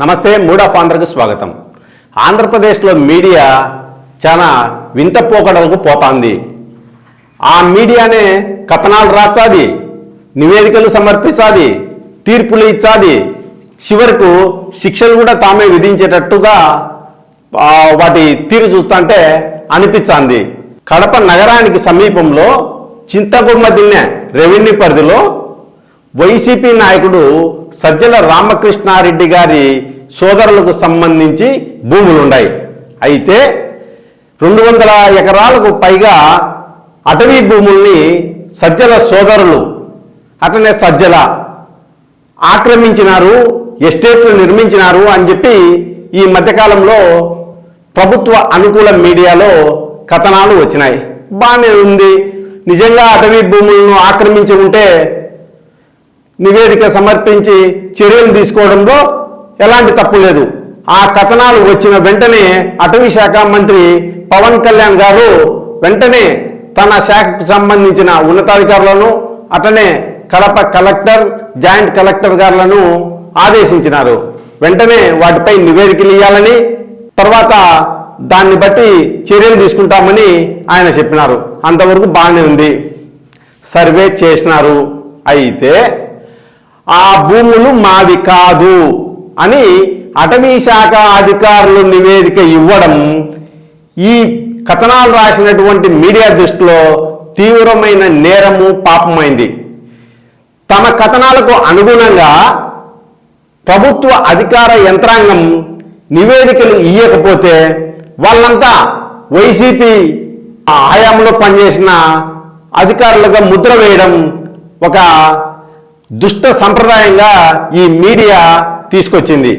నమస్తే mood of ఆంధ్రకు స్వాగతం. ఆంధ్రప్రదేశ్లో మీడియా చాలా వింత పోకడలకు పోతాంది. ఆ మీడియానే కథనాలు రాచాది నివేదికలు సమర్పించాది తీర్పులు ఇచ్చాది. చివరకు శిక్షలు కూడా తామే విధించేటట్టుగా వాటి తీరు చూస్తుంటే అనిపించాంది. కడప నగరానికి సమీపంలో చింతగుమ్మ దిన్నె రెవెన్యూ పరిధిలో వైసీపీ నాయకుడు సజ్జల రామకృష్ణారెడ్డి గారి సోదరులకు సంబంధించి భూములున్నాయి. అయితే రెండు వందల ఎకరాలకు పైగా అటవీ భూముల్ని సజ్జల సోదరులు అట్లనే సజ్జల ఆక్రమించినారు ఎస్టేట్లు నిర్మించినారు అని చెప్పి ఈ మధ్యకాలంలో ప్రభుత్వ అనుకూల మీడియాలో కథనాలు వచ్చినాయి. బాగానే ఉంది. నిజంగా అటవీ భూములను ఆక్రమించి ఉంటే నివేదిక సమర్పించి చర్యలు తీసుకోవడంలో ఎలాంటి తప్పు లేదు. ఆ కథనాలు వచ్చిన వెంటనే అటవీ శాఖ మంత్రి పవన్ కళ్యాణ్ గారు వెంటనే తన శాఖకు సంబంధించిన ఉన్నతాధికారులను అటనే కడప కలెక్టర్ జాయింట్ కలెక్టర్ గారులను ఆదేశించినారు. వెంటనే వాటిపై నివేదికలు ఇవ్వాలని తర్వాత దాన్ని బట్టి చర్యలు తీసుకుంటామని ఆయన చెప్పినారు. అంతవరకు బాగానే ఉంది. సర్వే చేసినారు. అయితే ఆ భూములు మావి కాదు. అని అటవీ శాఖ అధికారులు నివేదిక ఇవ్వడం ఈ కథనాలు రాసినటువంటి మీడియా దృష్టిలో తీవ్రమైన నేరము పాపమైంది. తమ కథనాలకు అనుగుణంగా ప్రభుత్వ అధికార యంత్రాంగం నివేదికలు ఇయ్యకపోతే వాళ్ళంతా వైసీపీ హయాంలో పనిచేసిన అధికారులుగా ముద్ర వేయడం ఒక దుష్ట సంప్రదాయంగా ఈ మీడియా తీసుకొచ్చింది.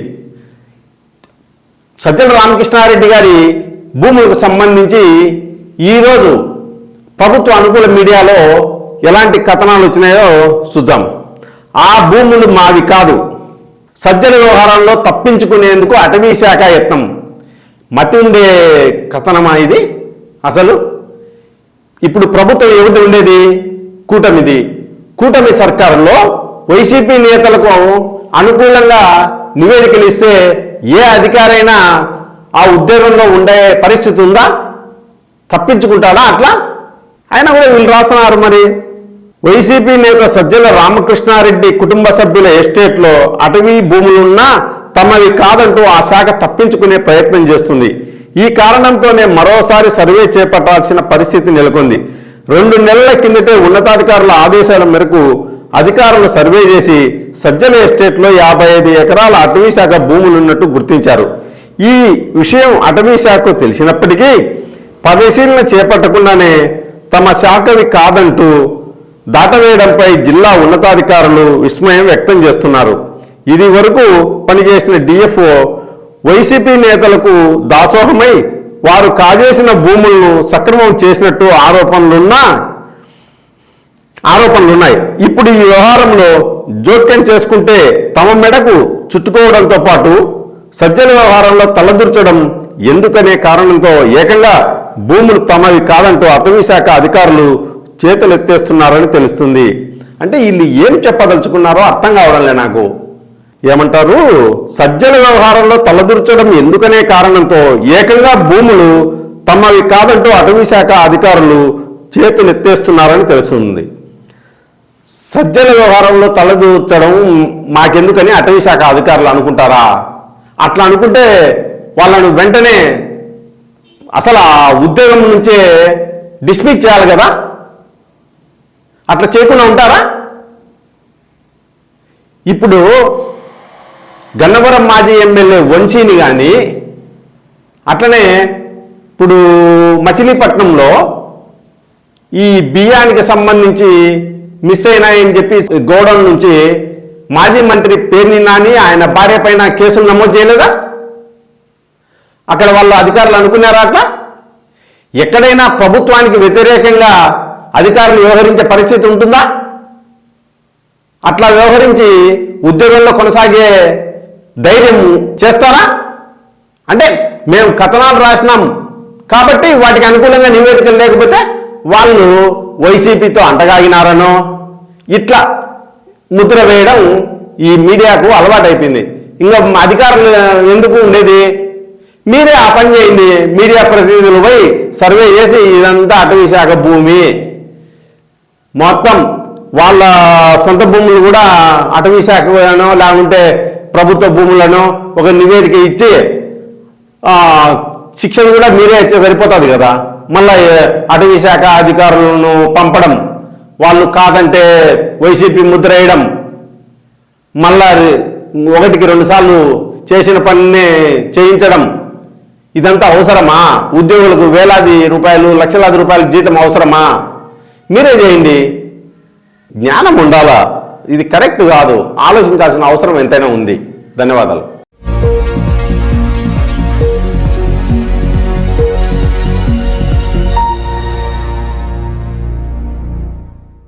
సజ్జల రామకృష్ణారెడ్డి గారి భూములకు సంబంధించి ఈరోజు ప్రభుత్వ అనుకూల మీడియాలో ఎలాంటి కథనాలు వచ్చినాయో చూద్దాం. ఆ భూములు మావి కాదు. సజ్జల వ్యవహారంలో తప్పించుకునేందుకు అటవీ శాఖ యత్నం. మతి ఉండే కథనమా ఇది? అసలు ఇప్పుడు ప్రభుత్వం ఏమిటి ఉండేది? కూటమిది. కూటమి సర్కారులో వైసీపీ నేతలకు అనుకూలంగా నివేదికలు ఇస్తే ఏ అధికారైనా ఆ ఉద్యోగంలో ఉండే పరిస్థితి ఉందా? తప్పించుకుంటాడా అట్లా? ఆయన కూడా వీళ్ళు రాస్తున్నారు మరి. వైసీపీ నేత సజ్జల రామకృష్ణారెడ్డి కుటుంబ సభ్యుల ఎస్టేట్లో అటవీ భూములున్నా తమవి కాదంటూ ఆ శాఖ తప్పించుకునే ప్రయత్నం చేస్తుంది. ఈ కారణంతోనే మరోసారి సర్వే చేపట్టాల్సిన పరిస్థితి నెలకొంది. రెండు నెలల కిందటే ఉన్నతాధికారుల ఆదేశాల మేరకు అధికారులు సర్వే చేసి సజ్జల ఎస్టేట్లో యాభై ఐదు ఎకరాల అటవీ శాఖ భూములున్నట్టు గుర్తించారు. ఈ విషయం అటవీ శాఖకు తెలిసినప్పటికీ పరిశీలన చేపట్టకుండానే తమ శాఖవి కాదంటూ దాటవేయడంపై జిల్లా ఉన్నతాధికారులు విస్మయం వ్యక్తం చేస్తున్నారు. ఇది వరకు పనిచేసిన డిఎఫ్ఓ వైసీపీ నేతలకు దాసోహమై వారు కాజేసిన భూములను సక్రమం చేసినట్టు ఆరోపణలున్నా ఆరోపణలు ఉన్నాయి. ఇప్పుడు ఈ వ్యవహారంలో జోక్యం చేసుకుంటే తమ మెడకు చుట్టుకోవడంతో పాటు సజ్జల వ్యవహారంలో తలదూర్చడం ఎందుకనే కారణంతో ఏకంగా భూములు తమవి కాదంటూ అటవీ శాఖ అధికారులు చేతులెత్తేస్తున్నారని తెలుస్తుంది. అంటే వీళ్ళు ఏం చెప్పదలుచుకున్నారో అర్థం కావడంలే నాకు. ఏమంటారు? సజ్జల వ్యవహారంలో తలదూర్చడం ఎందుకనే కారణంతో ఏకంగా భూములు తమవి కాదంటూ అటవీ శాఖ అధికారులు చేతులెత్తేస్తున్నారని తెలుస్తుంది. సజ్జల వ్యవహారంలో తలదూర్చడం మాకెందుకని అటవీ శాఖ అధికారులు అనుకుంటారా? అట్లా అనుకుంటే వాళ్ళను వెంటనే అసలు ఆ ఉద్యోగం నుంచే డిస్మిస్ చేయాలి కదా? అట్లా చేయకుండా ఉంటారా? ఇప్పుడు గన్నవరం మాజీ ఎమ్మెల్యే వంశీని కానీ అట్లనే ఇప్పుడు మచిలీపట్నంలో ఈ బియ్యానికి సంబంధించి మిస్ అయినాయని చెప్పి గోడౌన్ నుంచి మాజీ మంత్రి పేర్ని నాని ఆయన భార్య పైన కేసులు నమోదు చేయలేదా? అక్కడ వాళ్ళ అధికారులు అనుకున్నారా అట్లా? ఎక్కడైనా ప్రభుత్వానికి వ్యతిరేకంగా అధికారులు వ్యవహరించే పరిస్థితి ఉంటుందా? అట్లా వ్యవహరించి ఉద్యోగంలో కొనసాగే ధైర్యం చేస్తారా? అంటే మేము కథనాలు రాసినాం కాబట్టి వాటికి అనుకూలంగా నివేదికలు లేకపోతే వాళ్ళు వైసీపీతో అంటగాగినారనో ఇట్లా ముద్ర వేయడం ఈ మీడియాకు అలవాటైపోయింది. ఇంకా అధికారులు ఎందుకు ఉండేది? మీరే ఆ పని చేయండి. మీడియా ప్రతినిధులు పోయి సర్వే చేసి ఇదంతా అటవీ శాఖ భూమి. మొత్తం వాళ్ళ సొంత భూములు కూడా అటవీ శాఖనో లేకుంటే ప్రభుత్వ భూములను ఒక నివేదిక ఇచ్చి శిక్షణ కూడా మీరే ఇచ్చే సరిపోతుంది కదా? మళ్ళీ అటవీ శాఖ అధికారులను పంపడం వాళ్ళు కాదంటే వైసీపీ ముద్ర వేయడం మళ్ళా ఒకటికి రెండుసార్లు చేసిన పనినే చేయించడం ఇదంతా అవసరమా? ఉద్యోగులకు వేలాది రూపాయలు లక్షలాది రూపాయల జీతం అవసరమా? మీరే చేయండి. జ్ఞానం ఉండాలా? ఇది కరెక్ట్ కాదు. ఆలోచించాల్సిన అవసరం ఎంతైనా ఉంది. ధన్యవాదాలు.